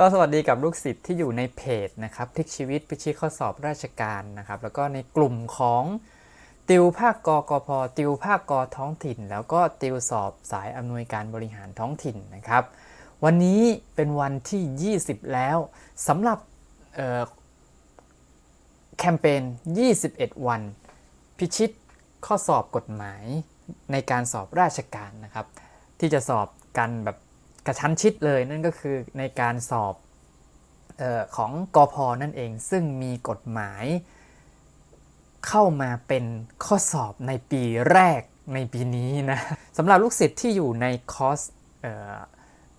ก็สวัสดีกับลูกศิษย์ที่อยู่ในเพจนะครับพลิกชีวิตพิชิตข้อสอบราชการนะครับ แล้วก็ในกลุ่มของติวภาคกกพติวภาคกท้องถิ่น แล้วก็ติวสอบสายอำนวยการบริหารท้องถิ่นนะครับ วันนี้เป็นวันที่ 20 แล้วสำหรับแคมเปญ 21 วัน พิชิตข้อสอบกฎหมายในการสอบราชการนะครับ ที่จะสอบกันแบบ กระชั้นชิดเลยนั่นก็คือในการสอบออของกอพอนั่นเอง ซึ่งมีกฎหมายเข้ามาเป็นข้อสอบในปีแรกในปีนี้นะสำหรับลูกศิษย์ที่อยู่ในคอร์ส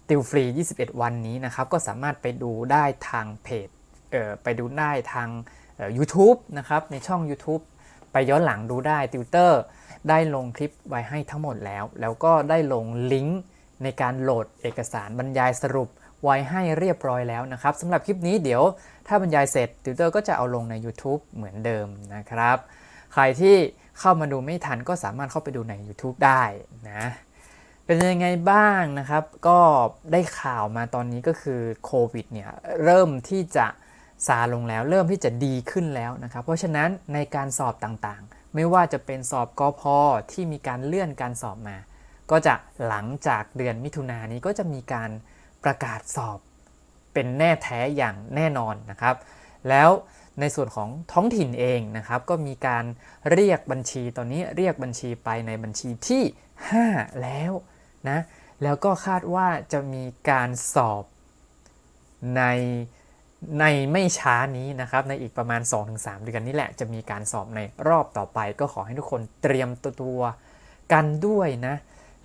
ติวฟรี 21 วันนี้นะครับ ก็สามารถไปดูได้ทางเพจเไปดูได้ทางเอ่อ YouTube นะครับ ในช่อง YouTube ไปย้อนหลังดูได้ติวเตอร์ได้ลงคลิปไว้ให้ทั้งหมดแล้ว แล้วก็ได้ลงลิงก์ ในการโหลดเอกสารบรรยายสรุปไว้ให้เรียบร้อยแล้วนะครับสำหรับคลิปนี้เดี๋ยวถ้าบรรยายเสร็จติวเตอร์ก็จะเอาลงใน YouTube เหมือนเดิมนะครับ ใครที่เข้ามาดูไม่ทันก็สามารถเข้าไปดูใน YouTube ได้นะเป็นยังไงบ้างนะครับ ก็ได้ข่าวมาตอนนี้ก็คือโควิดเนี่ยเริ่มที่จะซาลงแล้ว เริ่มที่จะดีขึ้นแล้วนะครับ เพราะฉะนั้นในการสอบต่างๆ ไม่ว่าจะเป็นสอบกอพอที่มีการเลื่อนการสอบมา ก็จะหลังจากเดือนมิถุนายนนี้ก็จะมีการประกาศสอบเป็นแน่แท้อย่างแน่นอนนะครับ แล้วในส่วนของท้องถิ่นเองนะครับ ก็มีการเรียกบัญชีตอนนี้เรียกบัญชีไปในบัญชีที่ 5 แล้วนะแล้วก็คาดว่าจะมีการสอบในในไม่ช้านี้นะครับ ในอีกประมาณ 2-3 เดือนนี่แหละจะมีการสอบในรอบต่อไป ก็ขอให้ทุกคนเตรียมตัวกันด้วยนะ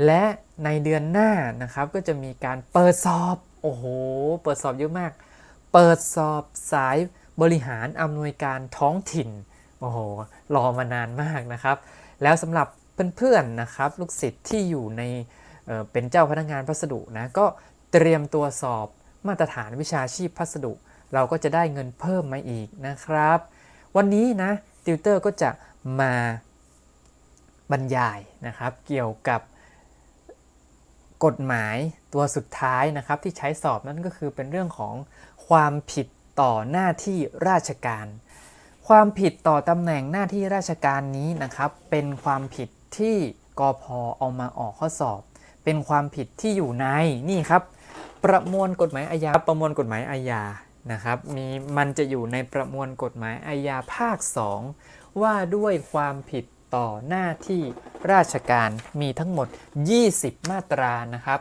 และในเดือนหน้านะครับก็จะมีการเปิดสอบ โอ้โห เปิดสอบเยอะมาก เปิดสอบสายบริหารอำนวยการท้องถิ่น โอ้โห รอมานานมากนะครับ แล้วสำหรับเพื่อนๆนะครับ ลูกศิษย์ที่อยู่ในเเป็นเจ้าพนักงานพัสดุนะ ก็เตรียมตัวสอบมาตรฐานวิชาชีพพัสดุ เราก็จะได้เงินเพิ่มมาอีกนะครับ วันนี้นะติวเตอร์ก็จะมาบรรยายนะครับ เกี่ยวกับ กฎหมายตัวสุดท้ายนะครับที่ใช้สอบนั่นก็คือเป็นเรื่องของความผิดต่อหน้าที่ราชการ ความผิดต่อตำแหน่งหน้าที่ราชการนี้นะครับ เป็นความผิดที่กพเอามาออกข้อสอบ เป็นความผิดที่อยู่ในนี่ครับ ประมวลกฎหมายอาญาประมวลกฎหมายอาญานะครับมีมันจะอยู่ในประมวลกฎหมายอาญาภาค 2 ว่าด้วยความผิด ต่อหน้าที่ราชการมีทั้งหมด 20 มาตรานะครับ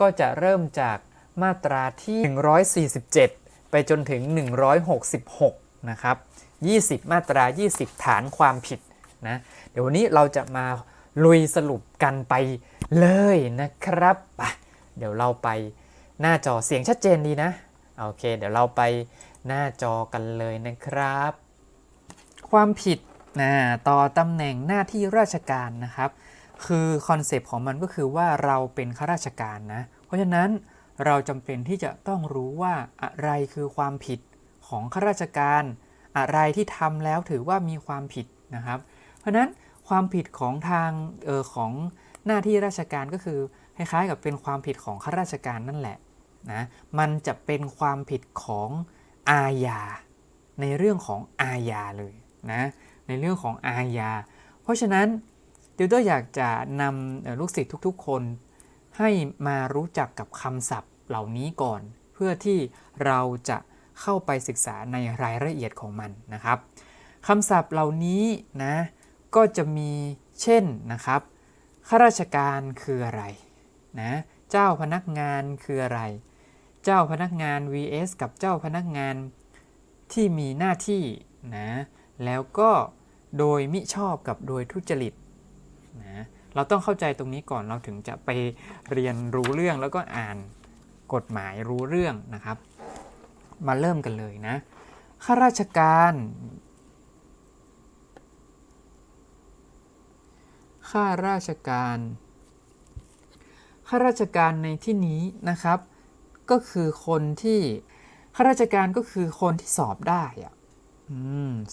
ก็จะเริ่มจากมาตราที่ 147 ไปจนถึง 166 นะครับ 20 มาตรา 20 ฐานความผิดนะ เดี๋ยววันนี้เราจะมาลุยสรุปกันไปเลยนะครับไปเดี๋ยวเราไปหน้าจอเสียงชัดเจนดีนะ โอเค เดี๋ยวเราไปหน้าจอกันเลยนะครับ ความผิด นะต่อตำแหน่งหน้าที่ราชการนะครับ คือคอนเซปต์ของมันก็คือว่าเราเป็นข้าราชการนะ เพราะฉะนั้นเราจำเป็นที่จะต้องรู้ว่าอะไรคือความผิดของข้าราชการ อะไรที่ทำแล้วถือว่ามีความผิดนะครับ เพราะฉะนั้นความผิดของทางออของหน้าที่ราชการก็คือคล้ายๆ กับเป็นความผิดของข้าราชการนั่นแหละนะมันจะเป็นความผิดของอาญาในเรื่องของอาญาเลยนะ ในเรื่องของอาญา เพราะฉะนั้นติวเตอร์อยากจะนำลูกศิษย์ทุกๆ คน ให้มารู้จักกับคำศัพท์เหล่านี้ก่อน เพื่อที่เราจะเข้าไปศึกษาในรายละเอียดของมันนะครับคำศัพท์เหล่านี้นะก็จะมีเช่นนะครับข้าราชการคืออะไรนะเจ้าพนักงานคืออะไร เจ้าพนักงาน vs กับเจ้าพนักงานที่มีหน้าที่นะแล้วก็ โดยมิชอบกับโดยทุจริตนะเราต้องเข้าใจตรงนี้ก่อนเราถึงจะไปเรียนรู้เรื่องแล้วก็อ่านกฎหมายรู้เรื่องนะครับ มาเริ่มกันเลยนะข้าราชการข้าราชการข้าราชการในที่นี้นะครับ ก็คือคนที่ข้าราชการก็คือคนที่สอบได้อะ อ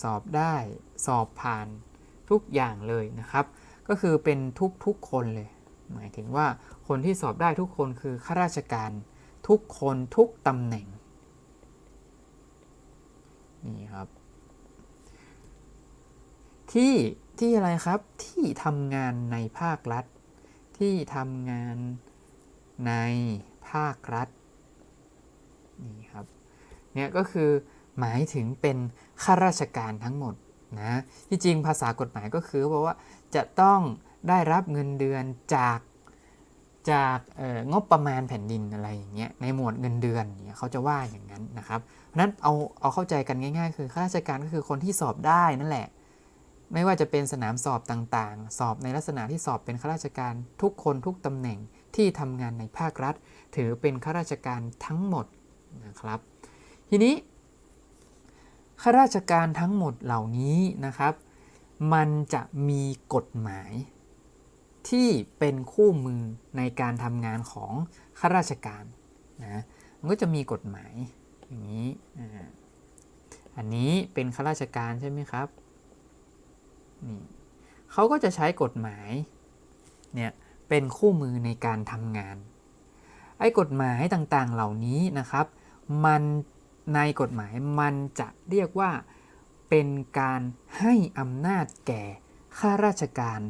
สอบได้สอบผ่านทุกอย่างเลยนะครับ ก็คือเป็นทุกๆคนเลย หมายถึงว่าคนที่สอบได้ทุกคนคือข้าราชการทุกคนทุกตำแหน่งนี่ครับ ที่ที่อะไรครับที่ทำงานในภาครัฐ ที่ทำงานในภาครัฐนี่ครับเนี่ยก็คือ หมายถึงเป็นข้าราชการทั้งหมดนะที่จริงภาษากฎหมายก็คือบอกว่าจะต้องได้รับเงินเดือนจากจากเอ่องบประมาณแผ่นดินอะไรอย่างเงี้ยในหมวดเงินเดือนเนี่ยเขาจะว่าอย่างนั้นนะครับเพราะฉะนั้นเอาเอาเข้าใจกันง่าย ๆ คือข้าราชการก็คือคนที่สอบได้นั่นแหละ ไม่ว่าจะเป็นสนามสอบต่างๆ สอบในลักษณะที่สอบเป็นข้าราชการทุกคนทุกตำแหน่งที่ทำงานในภาครัฐ ถือเป็นข้าราชการทั้งหมดนะครับ ทีนี้ ข้าราชการทั้งหมดเหล่านี้นะครับ มันจะมีกฎหมาย ที่เป็นคู่มือในการทำงานของข้าราชการนะมันก็จะมีกฎหมายอย่างนี้อันนี้เป็นข้าราชการใช่ไหมครับนี่เขาก็จะใช้กฎหมายเนี่ยเป็นคู่มือในการทำงาน ไอ้กฎหมายต่างๆเหล่านี้นะครับ มัน ในกฎหมายมันจะเรียกว่าเป็นการให้อำนาจแก่ข้าราชการ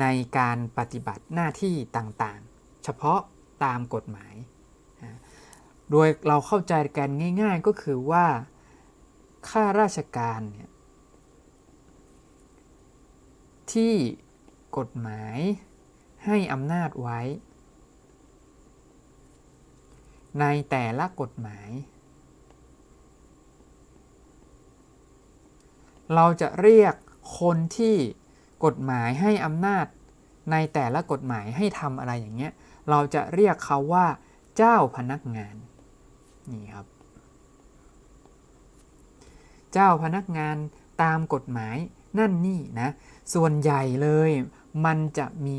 ในการปฏิบัติหน้าที่ต่างๆ เฉพาะตามกฎหมาย โดยเราเข้าใจกันง่ายๆก็คือว่าข้าราชการเนี่ยที่กฎหมายให้อำนาจไว้ ในแต่ละกฎหมาย เราจะเรียกคนที่กฎหมายให้อำนาจในแต่ละกฎหมายให้ทำอะไรอย่างเงี้ย เราจะเรียกเขาว่าเจ้าพนักงาน นี่ครับ เจ้าพนักงานตามกฎหมายนั่นนี่นะ ส่วนใหญ่เลยมันจะมี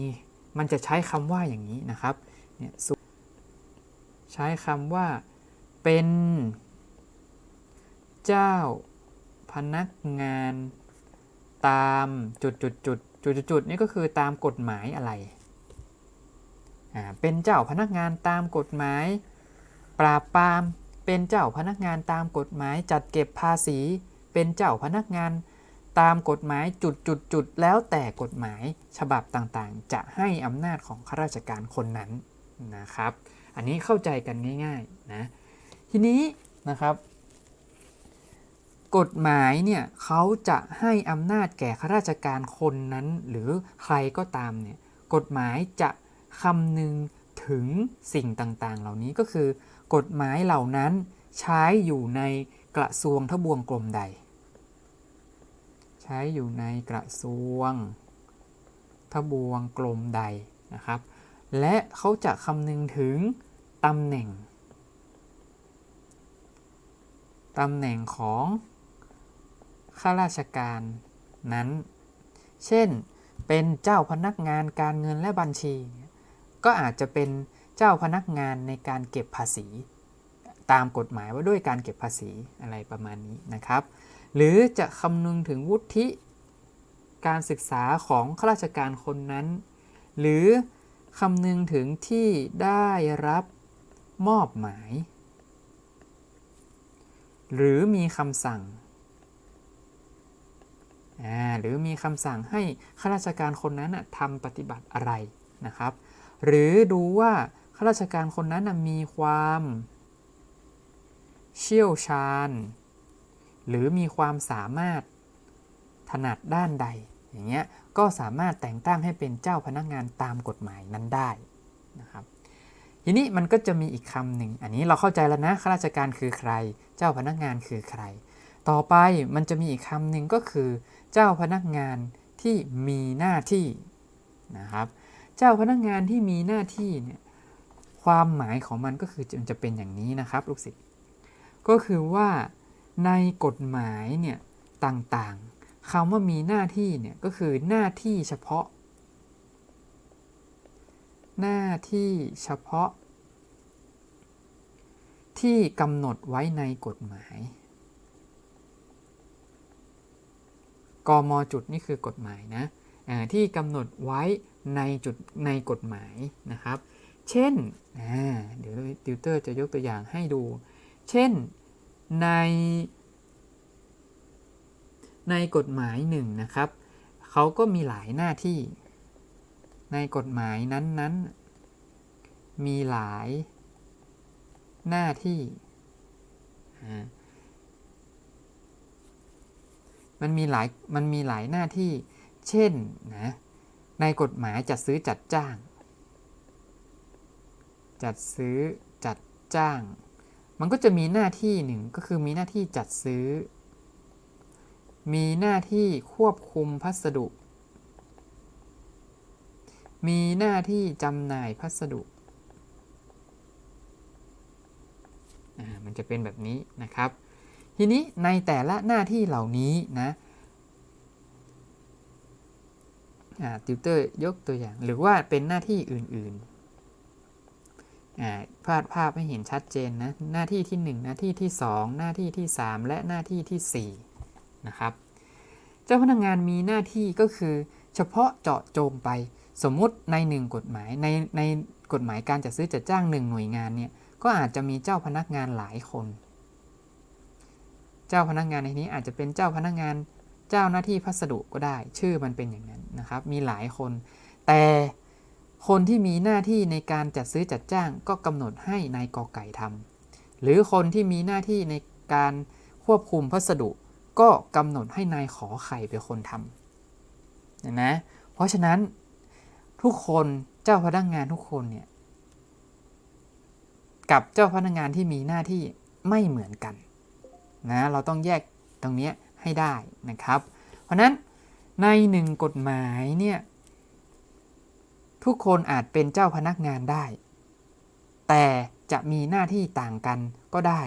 มันจะใช้คำว่าอย่างนี้นะครับเนี่ยใช้คำว่าเป็น เจ้า นักงานตามจุดจุดจุดจุดจุดจุดนี่ก็คือตามกฎหมายอะไรอ่าเป็นเจ้าพนักงานตามกฎหมาย ปราบปราม เป็นเจ้าพนักงานตามกฎหมาย จัดเก็บภาษี เป็นเจ้าพนักงานตามกฎหมายจุดจุดจุดแล้วแต่กฎหมายฉบับต่างๆ จะให้อำนาจของข้าราชการคนนั้นนะครับ อันนี้เข้าใจกันง่ายๆนะ ทีนี้นะครับ กฎหมายเนี่ยเขาจะให้อำนาจแก่ข้าราชการคนนั้น หรือใครก็ตามเนี่ยกฎหมายจะคำนึงถึงสิ่งต่างๆ เหล่านี้ก็คือ กฎหมายเหล่านั้นใช้อยู่ในกระทรวงทบวงกรมใด ใช้อยู่ในกระทรวงทบวงกรมใดนะครับ และเขาจะคำนึงถึงตำแหน่งตำแหน่งของ ข้าราชการนั้น เช่น เป็นเจ้าพนักงานการเงินและบัญชี ก็อาจจะเป็นเจ้าพนักงานในการเก็บภาษี ตามกฎหมายว่าด้วยการเก็บภาษีอะไรประมาณนี้นะครับ หรือจะคำนึงถึงวุฒิการศึกษาของข้าราชการคนนั้น หรือคำนึงถึงที่ได้รับมอบหมาย หรือมีคำสั่ง หรือมีคำสั่งให้ข้าราชการคนนั้นทำปฏิบัติอะไรนะครับ หรือดูว่าข้าราชการคนนั้นมีความเชี่ยวชาญ หรือมีความสามารถถนัดด้านใด อย่างเงี้ยก็สามารถแต่งตั้งให้เป็นเจ้าพนักงานตามกฎหมายนั้นได้นะครับทีนี้มันก็จะมีอีกคำหนึ่ง อันนี้เราเข้าใจแล้วนะข้าราชการคือใคร เจ้าพนักงานคือใคร ต่อไปมันจะมีอีกคำหนึ่งก็คือ เจ้าพนักงานที่มีหน้าที่นะครับ เจ้าพนักงานที่มีหน้าที่เนี่ยความหมายของมันก็คือมันจะเป็นอย่างนี้นะครับลูกศิษย์ก็คือว่าในกฎหมายเนี่ยต่างๆคำว่ามีหน้าที่เนี่ยก็คือหน้าที่เฉพาะ หน้าที่เฉพาะ ที่กำหนดไว้ในกฎหมาย กมจุดนี่คือกฎหมายนะที่กำหนดไว้ในจุดในกฎหมายนะครับ เช่นเดี๋ยวติวเตอร์จะยกตัวอย่างให้ดู เช่นใน ในกฎหมายหนึ่งนะครับเขาก็มีหลายหน้าที่ ในกฎหมายนั้นๆ มีหลายหน้าที่อ่า มันมีหลายมันมีหลายหน้าที่ เช่นนะในกฎหมายจัดซื้อจัดจ้าง จัดซื้อจัดจ้าง มันก็จะมีหน้าที่หนึ่งก็คือมีหน้าที่จัดซื้อ มีหน้าที่ควบคุมพัสดุ มีหน้าที่จำหน่ายพัสดุอ่ามันจะเป็นแบบนี้นะครับ ทีนี้ในแต่ละหน้าที่เหล่านี้นะติวเตอร์ยกตัวอย่าง หรือว่าเป็นหน้าที่อื่นๆอ่าพาดภาพให้เห็นชัดเจนนะ หน้าที่ที่ 1 หน้าที่ที่ 2 หน้าที่ที่ 3 และหน้าที่ที่ 4 นะครับ เจ้าพนักงานมีหน้าที่ก็คือเฉพาะเจาะจงไป สมมุติใน 1 กฎหมายในในกฎหมายการจัดซื้อจัดจ้าง 1 หน่วยงานเนี่ย ก็อาจจะมีเจ้าพนักงานหลายคน เจ้าพนักงานในนี้อาจจะเป็นเจ้าพนักงานเจ้าหน้าที่พัสดุก็ได้ ชื่อมันเป็นอย่างนั้นนะครับ มีหลายคน แต่คนที่มีหน้าที่ในการจัดซื้อจัดจ้างก็กำหนดให้นายกอไก่ทำหรือคนที่มีหน้าที่ในการควบคุมพัสดุ ก็กำหนดให้นายขอไข่เป็นคนทำนะเพราะฉะนั้นทุกคนเจ้าพนักงานทุกคนเนี่ยกับเจ้าพนักงานที่มีหน้าที่ไม่เหมือนกัน นะเราต้องแยกตรงนี้ให้ได้นะครับ เพราะนั้นในหนึ่งกฎหมายเนี่ยทุกคนอาจเป็นเจ้าพนักงานได้ แต่จะมีหน้าที่ต่างกันก็ได้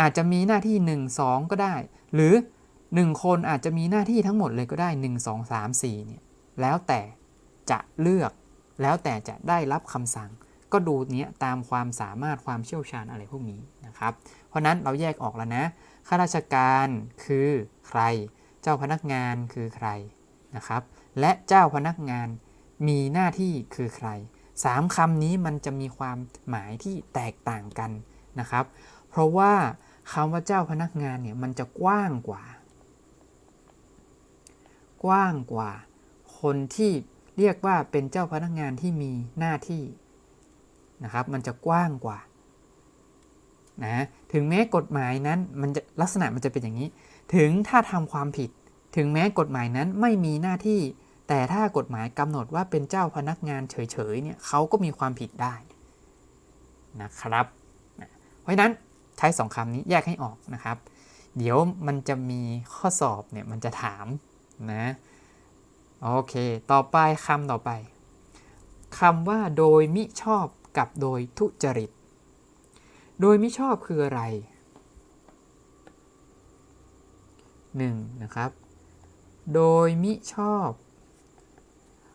อาจจะมีหน้าที่ 1 2 ก็ได้ หรือ 1 คนอาจจะมีหน้าที่ทั้งหมดเลยก็ได้ 1 2 3 4เนี่ยแล้วแต่จะเลือกแล้วแต่จะได้รับคำสั่ง ก็ดูเนี้ยตามความสามารถความเชี่ยวชาญอะไรพวกนี้นะครับ เพราะนั้นเราแยกออกแล้วนะ ข้าราชการคือใคร เจ้าพนักงานคือใครนะครับ และเจ้าพนักงานมีหน้าที่คือใครสามคำนี้มันจะมีความหมายที่แตกต่างกันนะครับ เพราะว่าคำว่าเจ้าพนักงานเนี่ยมันจะกว้างกว่า กว้างกว่า คนที่เรียกว่าเป็นเจ้าพนักงานที่มีหน้าที่ นะครับมันจะกว้างกว่านะถึงแม้กฎหมายนั้นมันจะลักษณะมันจะเป็นอย่างนี้ ถึงถ้าทำความผิด ถึงแม้กฎหมายนั้นไม่มีหน้าที่ แต่ถ้ากฎหมายกำหนดว่าเป็นเจ้าพนักงานเฉยๆเนี่ยเขาก็มีความผิดได้นะครับเพราะนั้นใช้สองคำนี้แยกให้ออกนะครับ เดี๋ยวมันจะมีข้อสอบเนี่ยมันจะถามนะโอเค ต่อไปคำต่อไปคำว่าโดยมิชอบ กับโดยทุจริต โดยไม่ชอบคืออะไร 1. นะครับ โดยมิชอบ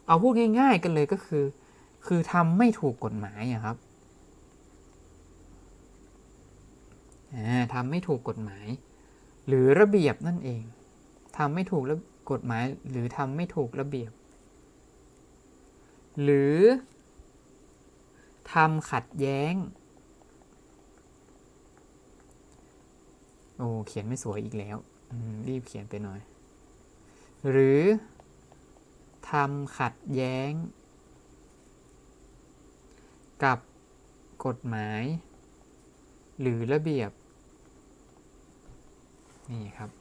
เอาพูดง่าย ๆ กันเลยก็คือ คือทำไม่ถูกกฎหมายอะครับทำไม่ถูกกฎหมาย หรือระเบียบนั่นเองทำไม่ถูกกฎหมาย หรือทำไม่ถูกระเบียบ หรือ ทำขัดแย้ง โอ้ เขียนไม่สวยอีกแล้ว รีบเขียนไปหน่อย หรือทำขัดแย้ง กับกฎหมาย หรือระเบียบ นี่ครับ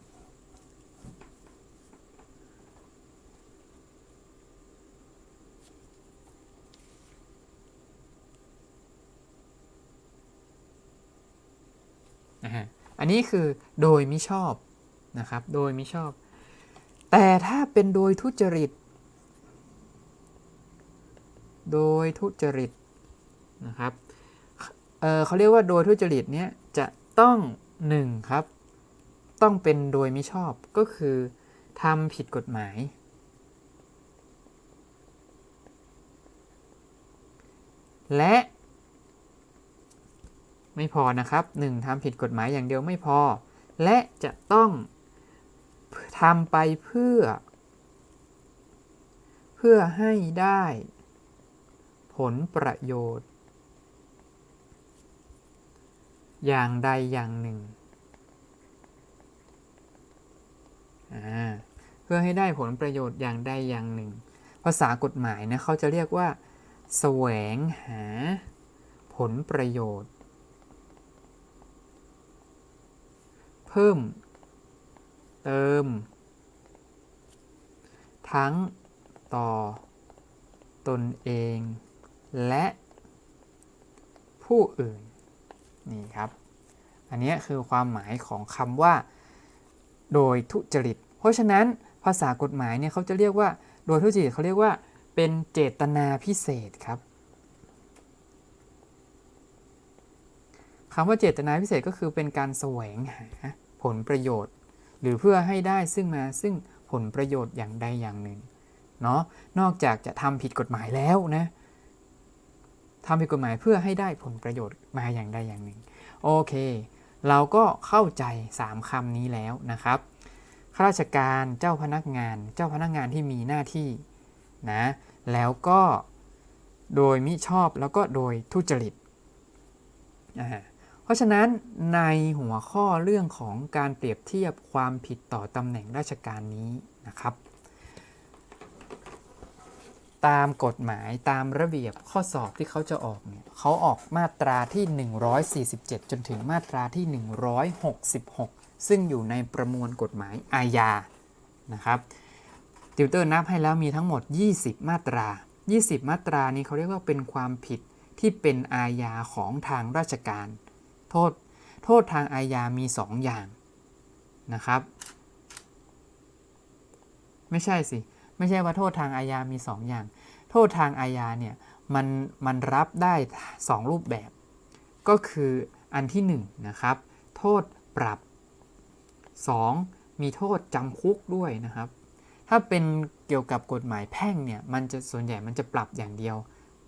นะฮะอันนี้คือโดยมิชอบนะครับโดยมิชอบ แต่ถ้าเป็นโดยทุจริต โดยทุจริตนะครับเเขาเรียกว่าโดยทุจริตเนี้ยจะต้อง1ครับต้องเป็นโดยมิชอบก็คือทำผิดกฎหมายและ ไม่พอนะครับ 1. ทำผิดกฎหมายอย่างเดียวไม่พอ และจะต้องทำไปเพื่อ เพื่อให้ได้ ผลประโยชน์ อย่างใดอย่างหนึ่ง เพื่อให้ได้ผลประโยชน์อย่างใดอย่างหนึ่ง ภาษากฎหมายนะเขาจะเรียกว่า แสวงหาผลประโยชน์ เพิ่ม เติม ทั้งต่อ ตนเอง และผู้อื่น นี่ครับ อันนี้คือความหมายของคำว่า โดยทุจริต เพราะฉะนั้นภาษากฎหมายเนี่ยเขาจะเรียกว่า โดยทุจริตเขาเรียกว่าเป็นเจตนาพิเศษครับ คำว่าเจตนาพิเศษก็คือเป็นการแสวงหาผลประโยชน์ หรือเพื่อให้ได้ซึ่งมาซึ่งผลประโยชน์อย่างใดอย่างหนึ่งเนาะนอกจากจะทำผิดกฎหมายแล้วนะทำผิดกฎหมายเพื่อให้ได้ผลประโยชน์มาอย่างใดอย่างหนึ่ง โอเค เราก็เข้าใจ 3คำนี้แล้วนะครับข้าราชการเจ้าพนักงาน เจ้าพนักงานที่มีหน้าที่นะแล้วก็โดยมิชอบแล้วก็โดยทุจริตอ่า เพราะฉะนั้นในหัวข้อเรื่องของการเปรียบเทียบความผิดต่อตำแหน่งราชการนี้นะครับ ตามกฎหมายตามระเบียบข้อสอบที่เขาจะออกเนี่ยเขาออกมาตราที่ 147 จนถึงมาตราที่ 166 ซึ่งอยู่ในประมวลกฎหมายอาญานะครับติวเตอร์นับให้แล้วมีทั้งหมด 20 มาตรา 20 มาตรานี้เขาเรียกว่าเป็นความผิดที่เป็นอาญาของทางราชการ โทษโทษทางอาญามี 2 อย่างนะครับ ไม่ใช่สิ ไม่ใช่ว่าโทษทางอาญามี 2 อย่าง โทษทางอาญาเนี่ยมันมันรับได้ 2 รูปแบบ ก็คืออันที่1นนะครับ โทษปรับ 2. มีโทษจำคุกด้วยนะครับ ถ้าเป็นเกี่ยวกับกฎหมายแพ่งเนี่ยมันจะส่วนใหญ่มันจะปรับอย่างเดียว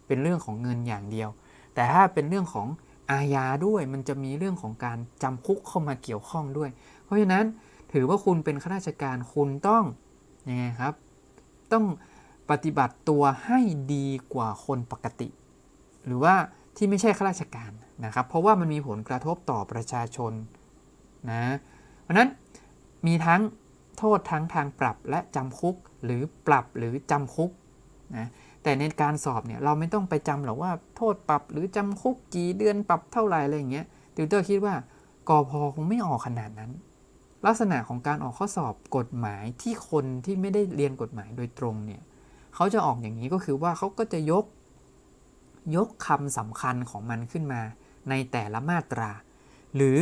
เป็นเรื่องของเงินอย่างเดียว แต่ถ้าเป็นเรื่องของ อาญาด้วยมันจะมีเรื่องของการจำคุกเข้ามาเกี่ยวข้องด้วย เพราะฉะนั้นถือว่าคุณเป็นข้าราชการคุณต้องยังไงครับ ต้องปฏิบัติตัวให้ดีกว่าคนปกติ หรือว่าที่ไม่ใช่ข้าราชการนะครับ เพราะว่ามันมีผลกระทบต่อประชาชนนะเพราะนั้นมีทั้งโทษทั้งทางปรับและจำคุกหรือปรับหรือจำคุกนะ แต่ในการสอบเนี่ยเราไม่ต้องไปจำหรอกว่าโทษปรับหรือจำคุกกี่เดือนปรับเท่าไหร่อะไรอย่างเงี้ยติวเตอร์คิดว่ากอพอคงไม่ออกขนาดนั้น ลักษณะของการออกข้อสอบกฎหมายที่คนที่ไม่ได้เรียนกฎหมายโดยตรงเนี่ยเขาจะออกอย่างนี้ก็คือว่าเขาก็จะยกยกคำสำคัญของมันขึ้นมาในแต่ละมาตรา หรือ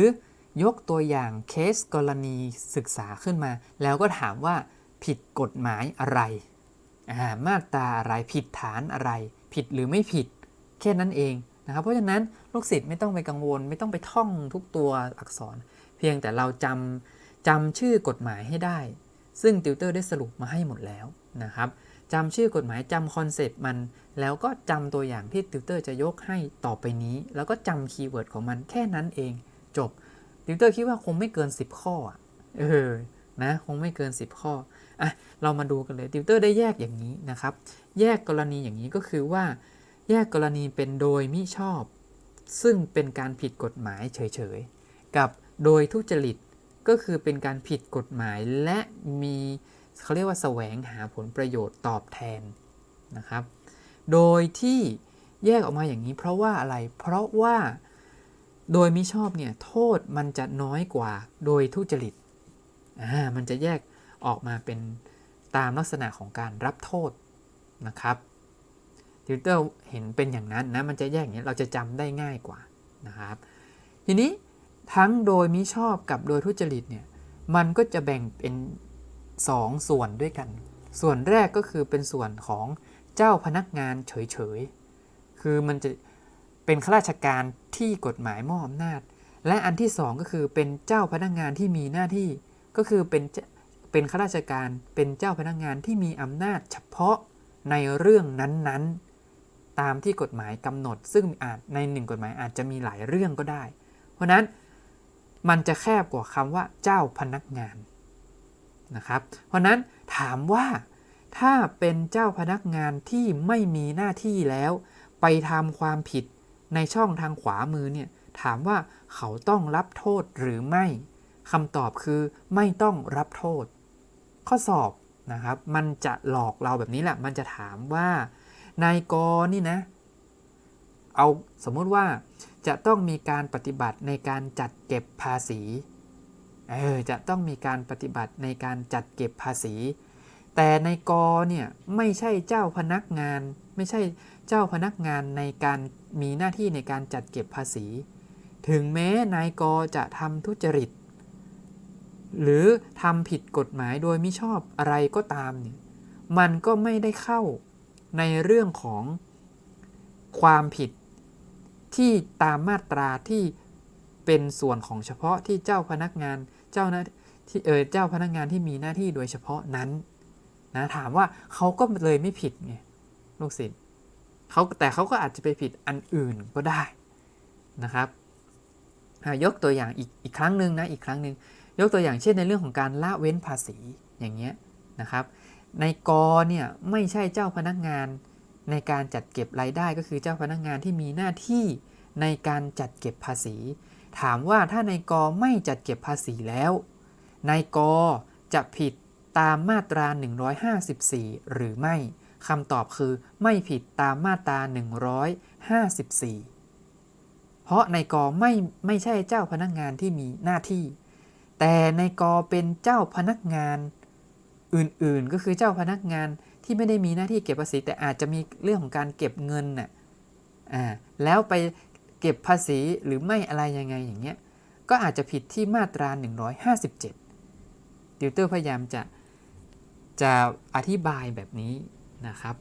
ยกตัวอย่างเคสกรณีศึกษาขึ้นมา แล้วก็ถามว่าผิดกฎหมายอะไร มาตราอะไรผิดฐานอะไร ผิดหรือไม่ผิดแค่นั้นเองนะครับเพราะฉะนั้นลูกศิษย์ไม่ต้องไปกังวล ไม่ต้องไปท่องทุกตัวอักษร เพียงแต่เราจำจำชื่อกฎหมายให้ได้ ซึ่งติวเตอร์ได้สรุปมาให้หมดแล้วนะครับจำชื่อกฎหมายจำคอนเซปต์มัน แล้วก็จำตัวอย่างที่ติวเตอร์จะยกให้ต่อไปนี้ แล้วก็จำคีย์เวิร์ดของมันแค่นั้นเองจบติวเตอร์คิดว่าคงไม่เกิน 10 ข้อเออนะคงไม่เกิน 10 ข้อ อะเรามาดูกันเลยติวเตอร์ได้แยกอย่างนี้นะครับ แยกกรณีอย่างนี้ก็คือว่า แยกกรณีเป็นโดยมิชอบ ซึ่งเป็นการผิดกฎหมายเฉยๆ กับโดยทุจริตก็คือเป็นการผิดกฎหมายและมีเขาเรียกว่าแสวงหาผลประโยชน์ตอบแทนนะครับ โดยที่แยกออกมาอย่างนี้เพราะว่าอะไร เพราะว่าโดยมิชอบเนี่ยโทษมันจะน้อยกว่าโดยทุจริต อ่า มันจะแยก ออกมาเป็นตามลักษณะของการรับโทษนะครับติวเตอร์เห็นเป็นอย่างนั้นนะมันจะแยกอย่างนี้เราจะจำได้ง่ายกว่านะครับ ทีนี้ทั้งโดยมิชอบกับโดยทุจริตเนี่ยมันก็จะแบ่งเป็น2ส่วนด้วยกัน ส่วนแรกก็คือเป็นส่วนของเจ้าพนักงานเฉยๆ คือมันจะเป็นข้าราชการที่กฎหมายมอบอำนาจ และอันที่ 2 ก็คือเป็นเจ้าพนักงานที่มีหน้าที่ก็คือเป็น เป็นข้าราชการเป็นเจ้าพนักงานที่มีอำนาจเฉพาะในเรื่องนั้นๆ ตามที่กฎหมายกำหนด ซึ่งอาจในหนึ่งกฎหมายอาจจะมีหลายเรื่องก็ได้ เพราะนั้นมันจะแคบกว่าคำว่าเจ้าพนักงานนะครับ เพราะนั้นถามว่าถ้าเป็นเจ้าพนักงานที่ไม่มีหน้าที่แล้ว ไปทำความผิดในช่องทางขวามือเนี่ยถามว่าเขาต้องรับโทษหรือไม่คำตอบคือไม่ต้องรับโทษ ข้อสอบนะครับ มันจะหลอกเราแบบนี้แหละ มันจะถามว่านายกนี่นะ เอาสมมุติว่าจะต้องมีการปฏิบัติในการจัดเก็บภาษี เออ จะต้องมีการปฏิบัติในการจัดเก็บภาษี แต่ในกเนี่ยไม่ใช่เจ้าพนักงาน ไม่ใช่เจ้าพนักงานในการมีหน้าที่ในการจัดเก็บภาษี ถึงแม้นายกจะทำทุจริต หรือทำผิดกฎหมายโดยมิชอบอะไรก็ตามเนี่ยมันก็ไม่ได้เข้าในเรื่องของความผิดที่ตามมาตราที่เป็นส่วนของเฉพาะที่เจ้าพนักงานเจ้าหน้าที่เออเจ้าพนักงานที่มีหน้าที่โดยเฉพาะนั้นนะถามว่าเขาก็เลยไม่ผิดไงลูกศิษย์เขาแต่เขาก็อาจจะไปผิดอันอื่นก็ได้นะครับยกตัวอย่างอีกอีกครั้งหนึ่งนะอีกครั้งหนึ่ง ยกตัวอย่างเช่นในเรื่องของการละเว้นภาษีอย่างเงี้ยนะครับ ในกเนี่ยไม่ใช่เจ้าพนักงานในการจัดเก็บรายได้ก็คือเจ้าพนักงานที่มีหน้าที่ในการจัดเก็บภาษี ถามว่าถ้าในกไม่จัดเก็บภาษีแล้วนายกจะผิดตามมาตรา 154 หรือไม่คำตอบคือไม่ผิดตามมาตรา 154 เพราะนายกไม่ไม่ใช่เจ้าพนักงานที่มีหน้าที่ แต่นายกเป็นเจ้าพนักงานอื่นๆ ก็คือเจ้าพนักงานที่ไม่ได้มีหน้าที่เก็บภาษี แต่อาจจะมีเรื่องของการเก็บเงินน่ะอ่าแล้วไปเก็บภาษีหรือไม่อะไรยังไงอย่างเงี้ยก็อาจจะผิดที่มาตรา 157 ติวเตอร์พยายามจะจะอธิบายแบบนี้นะครับ